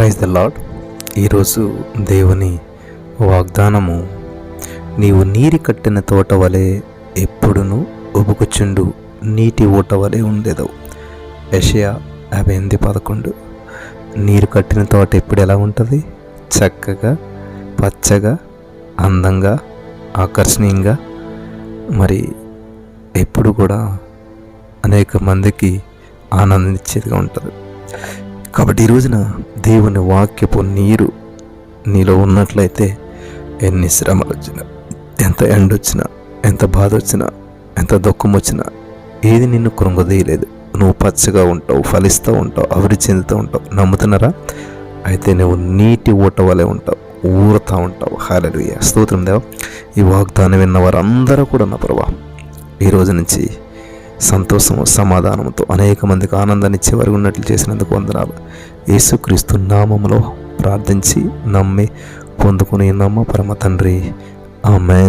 Praise the lord ఈరోజు దేవుని వాగ్దానము నీవు నీరు కట్టిన తోట వలె ఎప్పుడును ఉబుకుచుండు నీటి ఊట వలె ఉండేదవు. యషయా యాభై ఎనిమిది పదకొండు. నీరు కట్టిన తోట ఎప్పుడు ఎలా ఉంటుంది? చక్కగా పచ్చగా అందంగా ఆకర్షణీయంగా. మరి ఎప్పుడు కూడా అనేక మందికి ఆనందించేదిగా ఉంటుంది. కాబట్టి ఈ రోజున దేవుని వాక్యపు నీరు నీలో ఉన్నట్లయితే ఎన్ని శ్రమలు వచ్చినా ఎంత ఎండ వచ్చినా ఎంత బాధ వచ్చినా ఎంత దుఃఖం వచ్చినా ఏది నిన్ను కృంగదీయలేదు. నువ్వు పచ్చగా ఉంటావు ఫలిస్తూ ఉంటావు అభివృద్ధి చెందుతూ ఉంటావు. నమ్ముతున్నారా? అయితే నువ్వు నీటి ఊట వలె ఉంటావు ఊరుతూ ఉంటావు. హాలలుయ స్తోత్రం దేవ. ఈ వాగ్దానం విన్న వారందరూ కూడా నా ప్రభా ఈ రోజు నుంచి సంతోషము సమాధానంతో అనేక మందికి ఆనందాన్ని ఇచ్చే వరకు ఉన్నట్లు చేసినందుకు వందనాలు. యేసుక్రీస్తు నామములో ప్రార్థించి నమ్మి పొందుకుని నమ్మ పరమ తండ్రి. ఆమె